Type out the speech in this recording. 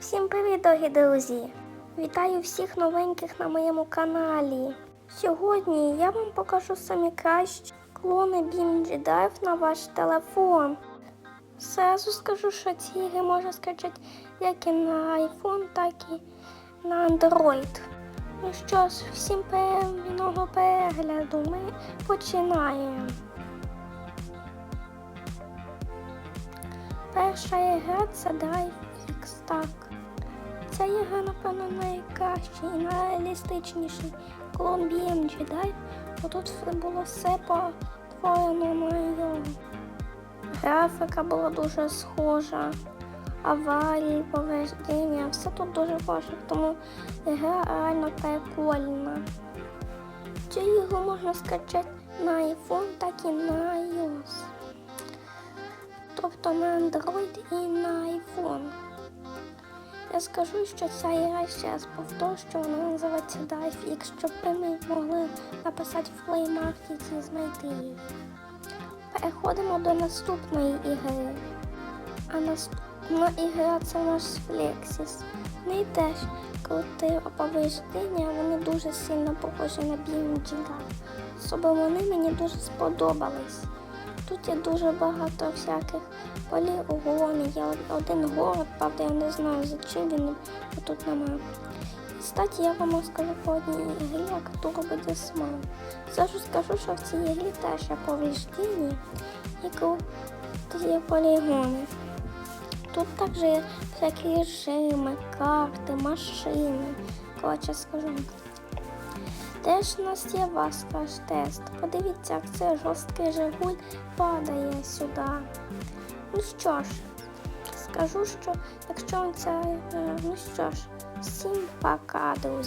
Всім привіт, дорогі друзі! Вітаю всіх новеньких на моєму каналі. Сьогодні я вам покажу самі кращі клони BeamG Drive на ваш телефон. Зразу скажу, що ці ігри можна скачати як і на iPhone, так і на Android. Ну що ж, всім приємного перегляду. Ми починаємо. Перша ігра це Drive X, так. Ця ігра, напевно, найкращий і найреалістичніший клон BMG Drive, бо тут було все потворено на його. Графіка була дуже схожа, аварії, повреждення, все тут дуже схоже, тому гра реально прикольна. Цю ігру можна скачати на iPhone, так і на iOS тобто на Android і. Скажу, що ця ігра ще раз повторю, що вона називається Drive X, щоб ви могли написати в Play Market і знайти її. Переходимо до наступної ігри. А наступна ігра це наш Flexis. В неї теж круті оповіждення, вони дуже сильно похожі на BMG. Особливо вони мені дуже сподобались. Тут є дуже багато всяких полігонів. Є один город, правда, я не знаю, за чим він тут немає. Кстати, я вам розкажу по одній ігрі, як Turbo Dismount. Зразу скажу, що в цій ігрі теж є повреждення і тут є полігони. Тут також є всякі режими, карти, машини. Коротше скажу. Теж у нас є вас ваш тест. Подивіться, як цей жорсткий Жигуль падає сюди. Ну що ж, скажу, що якщо це, е, ну що ж, всім пока, друзі.